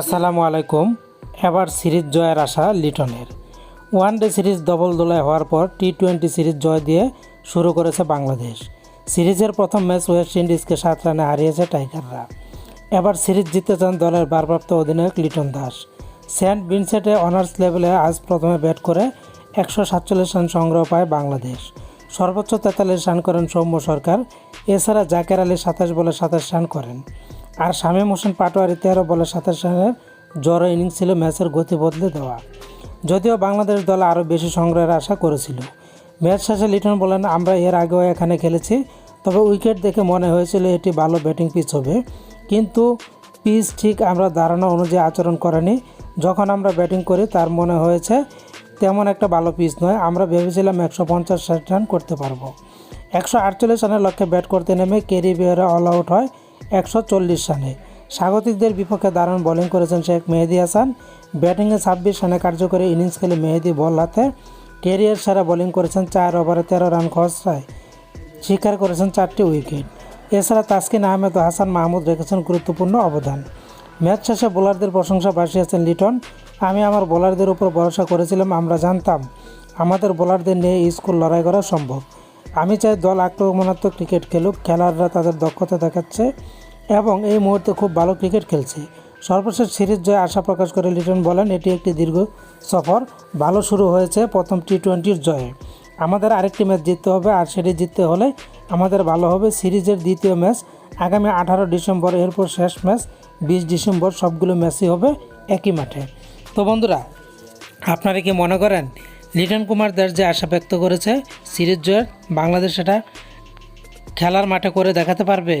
আসসালামু আলাইকুম। এবার সিরিজ জয়ের আশা লিটনের। ওয়ান ডে সিরিজ ডবল দোলায় হওয়ার পর টি টোয়েন্টি সিরিজ জয় দিয়ে শুরু করেছে বাংলাদেশ। সিরিজের প্রথম ম্যাচ ওয়েস্ট ইন্ডিজকে সাত রানে হারিয়েছে টাইগাররা। এবার সিরিজ জিততে চান দলের ভারপ্রাপ্ত অধিনায়ক লিটন দাস। সেন্ট ভিনসেন্টে অনার্স লেভেলে আজ প্রথমে ব্যাট করে একশো সাতচল্লিশ রান সংগ্রহ পায় বাংলাদেশ। সর্বোচ্চ তেতাল্লিশ রান করেন সৌম্য সরকার। এছাড়া জাকের আলী সাতাশ বলে সাতাশ রান করেন। আর শামীম হোসেন পাটোয়ারি তেরো বলে সাতাশ রানের জড়ো ইনিংস ছিল ম্যাচের গতি বদলে দেওয়া। যদিও বাংলাদেশ দল আরও বেশি সংগ্রহের আশা করেছিল। ম্যাচ শেষে লিটন বলেন, আমরা এর আগেও এখানে খেলেছি, তবে উইকেট দেখে মনে হয়েছিল এটি ভালো ব্যাটিং পিচ হবে। কিন্তু পিচ ঠিক আমরা ধারণা অনুযায়ী আচরণ করেনি। যখন আমরা ব্যাটিং করি, তার মনে হয়েছে তেমন একটা ভালো পিচ নয়। আমরা ভেবেছিলাম একশো পঞ্চাশ ষাট রান করতে পারব। একশো আটচল্লিশ রানের লক্ষ্যে ব্যাট করতে নেমে কেরি বিহারে অল আউট হয়। একশো চল্লিশ রানে। স্বাগতিকদের বিপক্ষে দারুণ বোলিং করেছেন শেখ মেহেদি হাসান। ব্যাটিংয়ে ছাব্বিশ রানে কার্যকরী ইনিংস খেলে মেহেদি বল হাতে কেরিয়ার সেরা বোলিং করেছেন চার ওভারে তেরো রান খসড়ায় স্বীকার করেছেন চারটি উইকেট এছাড়া তাসকিন আহমেদ ও হাসান মাহমুদ রেখেছেন গুরুত্বপূর্ণ অবদান। ম্যাচ শেষে বোলারদের প্রশংসা ভাসিয়েছেন লিটন। আমি আমার বোলারদের উপর ভরসা করেছিলাম, আমরা জানতাম। আমাদের বোলারদের নিয়ে স্কুল লড়াই করা সম্ভব। আমি চাই দল আক্রমণাত্মক ক্রিকেট খেলুক, খেলোয়াড়রা তাদের দক্ষতা দেখাচ্ছে এবং এই মুহূর্তে খুব ভালো ক্রিকেট খেলছে। সর্বশেষ সিরিজ জয়ে আশা প্রকাশ করে লিটন বলেন, এটি একটি দীর্ঘ সফর। ভালো শুরু হয়েছে প্রথম টি টোয়েন্টির জয়ে। আমাদের আরেকটি ম্যাচ জিততে হবে, আর সেটি জিততে হলে আমাদের ভালো হবে সিরিজের দ্বিতীয় ম্যাচ। আগামী আঠারো ডিসেম্বর, এরপর শেষ ম্যাচ। বিশ ডিসেম্বর সবগুলো ম্যাচই হবে একই মাঠে। তো বন্ধুরা, আপনারা কি মনে করেন লিটন কুমার দাস যে আশা ব্যক্ত করেছে, সিরিজ জয়ের বাংলাদেশ সেটা খেলার মাঠে করে দেখাতে পারবে।